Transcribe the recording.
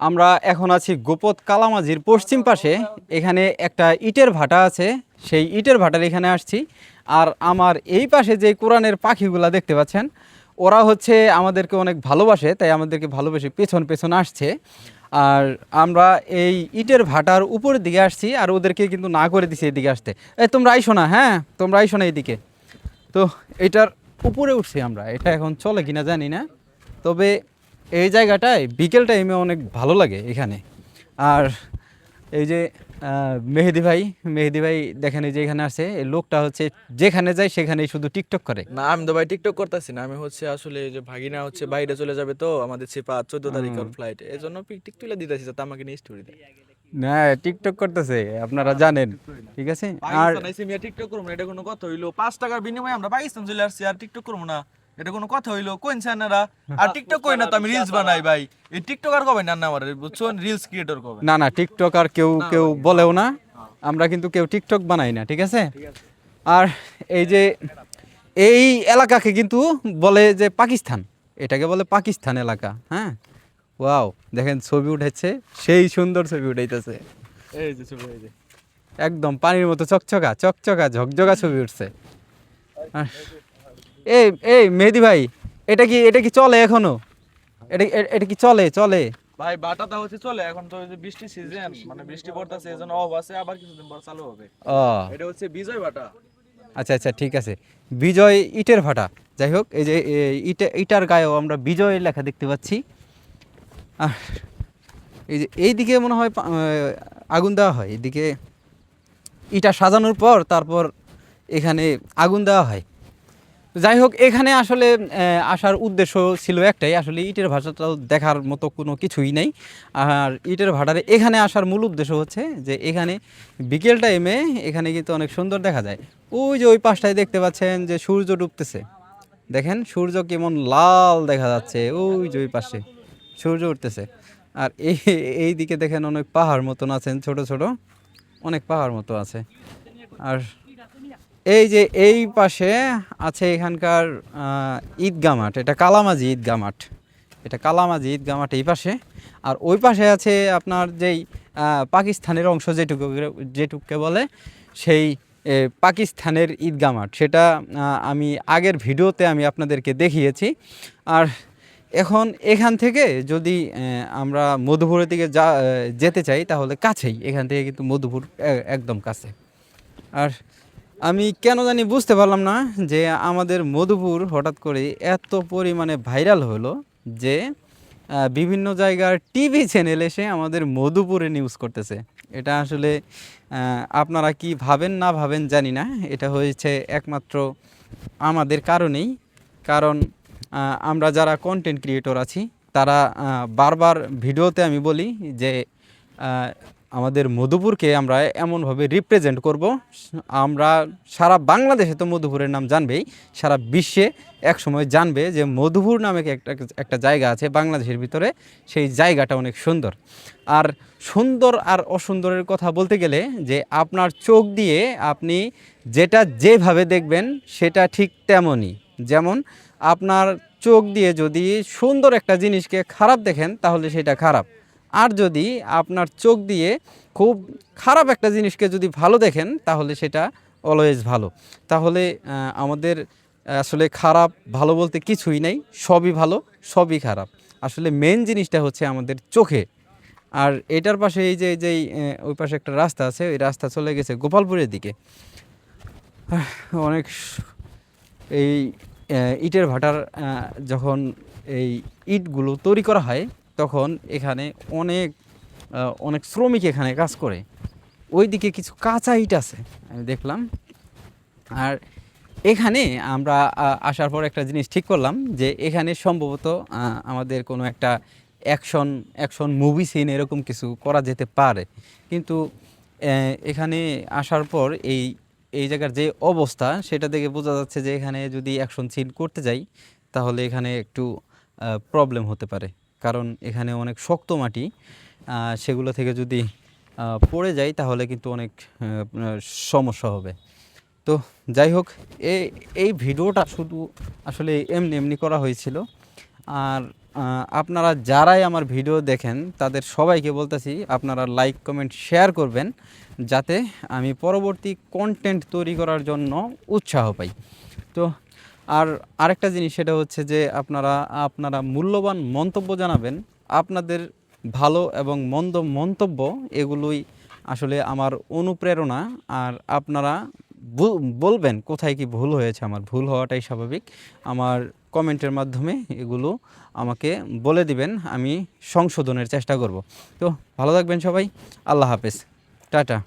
আমরা এখন আছি গোপত কালামাজির পশ্চিম পাশে। এখানে একটা ইটের ভাটা আছে, সেই ইটের ভাটার এখানে আসছি। আর আমার এই পাশে যে কোরআনের পাখিগুলা দেখতে পাচ্ছেন, ওরা হচ্ছে আমাদেরকে অনেক ভালোবাসে, তাই আমাদেরকে ভালোবেসে পেছন পেছন আসছে। আর আমরা এই ইটের ভাটার উপরের দিকে আসছি, আর ওদেরকে কিন্তু না করে দিছি এদিকে আসতে। এই তোমরা আইসো না হ্যাঁ? তোমরা আইসো না এইদিকে তো এটার উপরে উঠছি আমরা। এটা এখন চলে কিনা জানি না। তবে এই জায়গাটায় বিকেল টাইমে অনেক ভালো লাগে এখানে। আর এই যে মেহেদি ভাই মেহেদি ভাই দেখেন এই যে এখানে আছে এই লোকটা হচ্ছে যেখানে যায় সেখানেই শুধু টিকটক করে। না আমি তো ভাই টিকটক করতেছি না আমি হচ্ছে আসলে যে ভাগিনা হচ্ছে বাইরে চলে যাবে তো আমাদের চেপা চোদ্দ তারিখ ফ্লাইট এই জন্য টিক তুলে দিতেছি যাতে আমাকে নিয়ে স্টোরি দেয়। না টিকটক করতেছে আপনারা জানেন ঠিক আছে? আর টিকটক করব না এটা কোনো কথা হইল। পাঁচ টাকার বিনিময়ে আমরা পাকিস্তান চলে আসছি আর টিকটক করব না। এটা কোনো কথা হইল কোন চ্যানেলরা? আর টিকটক কই না তো আমি রিলস বানাই ভাই। এই টিকটক আর কবে না না আমার বুঝছ রিলস ক্রিয়েটর কবে না না টিকটক আর কেউ কেউ বলেও না। আমরা কিন্তু কেউ টিকটক বানাই না ঠিক আছে? আর এই যে এই এলাকাকে কিন্তু বলে যে পাকিস্তান। এটাকে বলে পাকিস্তান এলাকা হ্যাঁ? ওয়াও দেখেন ছবি উঠেছে সেই সুন্দর ছবি উঠাইতেছে। এই যে ছবি এই যে। একদম পানির মতো চকচকা চকচকা ঝকঝকা ছবি উঠছে। আর এই এই মেহেদি ভাই এটা কি এটা কি চলে এখনও? এটা এটা কি চলে চলে? ভাই বাটাটা হচ্ছে চলে এখন তো যে বৃষ্টি সিজন মানে বৃষ্টি পড়তেছে এজন্য অফ আছে আবার কিছুদিন পর চালু হবে। ও। এটা হচ্ছে বিজয় বাটা। আচ্ছা আচ্ছা ঠিক আছে। বিজয় ইটের ভাটা যাই হোক এই যে ইটা ইটার গায়েও আমরা বিজয় লেখা দেখতে পাচ্ছি। আর এই যে এইদিকে মনে হয় আগুন দেওয়া হয় এদিকে ইটা সাজানোর পর তারপর এখানে আগুন দেওয়া হয়। যাই হোক এখানে আসলে আসার উদ্দেশ্য ছিল একটাই। আসলে ইটের ভাষাটাও দেখার মতো কোনো কিছুই নেই। আর ইটের ভাটারে এখানে আসার মূল উদ্দেশ্য হচ্ছে যে, এখানে বিকেল টাইমে এখানে কিন্তু অনেক সুন্দর দেখা যায়। ওই যে ওই পাশটায় দেখতে পাচ্ছেন যে সূর্য ডুবতেছে। দেখেন, সূর্য কেমন লাল দেখা যাচ্ছে। ওই যে ওই পাশে সূর্য উঠতেছে। আর এই এই দিকে দেখেন অনেক পাহাড় মতন আছেন, ছোট ছোট। অনেক পাহাড় মতো আছে। আর এই যে এই পাশে আছে এখানকার আহ, ঈদগাহ মাঠ। এটা কালামাজি ঈদগাহ মাঠ। এটা কালামাজি ঈদগাহ মাঠ এই পাশে। আর ওই পাশে আছে আপনার যেই পাকিস্তানের অংশ যেটুকু যেটুককে বলে সেই পাকিস্তানের ঈদগাহ মাঠ। সেটা আমি আগের ভিডিওতে আমি আপনাদেরকে দেখিয়েছি। আর এখন এখান থেকে যদি আমরা মধুপুরের দিকে যা যেতে চাই তাহলে কাছেই। এখান থেকে কিন্তু মধুপুর একদম কাছে। আর আমি কেন জানি বুঝতে পারলাম না যে আমাদের মধুপুর হঠাৎ করে এত পরিমাণে ভাইরাল হলো যে বিভিন্ন জায়গার টিভি চ্যানেল এসে আমাদের মধুপুরে নিউজ করতেছে। এটা আসলে আপনারা কি ভাবেন না ভাবেন জানি না। এটা হয়েছে একমাত্র আমাদের কারণেই। কারণ আমরা যারা কন্টেন্ট ক্রিয়েটর আছি, তারা বারবার ভিডিওতে আমি বলি যে আমাদের মধুপুরকে আমরা এমনভাবে রিপ্রেজেন্ট করব। আমরা সারা বাংলাদেশে তো মধুপুরের নাম জানবেই। সারা বিশ্বে এক সময় জানবে যে মধুপুর নামে একটা একটা জায়গা আছে বাংলাদেশের ভিতরে। সেই জায়গাটা অনেক সুন্দর। আর সুন্দর আর অসুন্দরের কথা বলতে গেলে যে আপনার চোখ দিয়ে আপনি যেটা যেভাবে দেখবেন সেটা ঠিক তেমনই। যেমন আপনার চোখ দিয়ে যদি সুন্দর একটা জিনিসকে খারাপ দেখেন তাহলে সেটা খারাপ। আর যদি আপনার চোখ দিয়ে খুব খারাপ একটা জিনিসকে যদি ভালো দেখেন তাহলে সেটা অলওয়েজ ভালো। তাহলে আমাদের আসলে খারাপ ভালো বলতে কিছুই নেই সবই ভালো সবই খারাপ। আসলে মেন জিনিসটা হচ্ছে আমাদের চোখে। আর এটার পাশে এই যে এই যে এই, আহ, ওই পাশে একটা রাস্তা আছে ওই রাস্তা চলে গেছে গোপালপুরের দিকে। অনেক এই ইটের ভাটার যখন এই ইটগুলো তৈরি করা হয় তখন এখানে অনেক অনেক শ্রমিক এখানে কাজ করে। ওইদিকে কিছু কাঁচা ইট আছে, আমি দেখলাম। আর এখানে আমরা আসার পর একটা জিনিস ঠিক করলাম যে এখানে সম্ভবত আমাদের কোনো একটা অ্যাকশন অ্যাকশন মুভি সিন এরকম কিছু করা যেতে পারে। কিন্তু এখানে আসার পর এই এই জায়গার যে অবস্থা, সেটা দেখে বোঝা যাচ্ছে যে এখানে যদি অ্যাকশন সিন করতে যাই, তাহলে এখানে একটু প্রবলেম হতে পারে। কারণ এখানে অনেক শক্ত মাটি সেগুলো থেকে যদি পড়ে যায় তাহলে কিন্তু অনেক সমস্যা হবে। তো যাই হোক এই এই ভিডিওটা শুধু আসলে এমনি এমনি করা হয়েছিল। আর আপনারা যারাই আমার ভিডিও দেখেন, তাদের সবাইকে বলতেছি আপনারা লাইক, কমেন্ট, শেয়ার করবেন, যাতে আমি পরবর্তী কন্টেন্ট তৈরি করার জন্য উৎসাহ পাই। তো আর আরেকটা জিনিস সেটা হচ্ছে যে আপনারা আপনারা মূল্যবান মন্তব্য জানাবেন। আপনাদের ভালো এবং মন্দ মন্তব্য এগুলোই আসলে আমার অনুপ্রেরণা। আর আপনারা বলবেন কোথায় কি ভুল হয়েছে, আমার ভুল হওয়াটাই স্বাভাবিক। আমার কমেন্টের মাধ্যমে এগুলো আমাকে বলে দিবেন, আমি সংশোধনের চেষ্টা করব। তো ভালো থাকবেন সবাই, আল্লাহ হাফেজ। টাটা।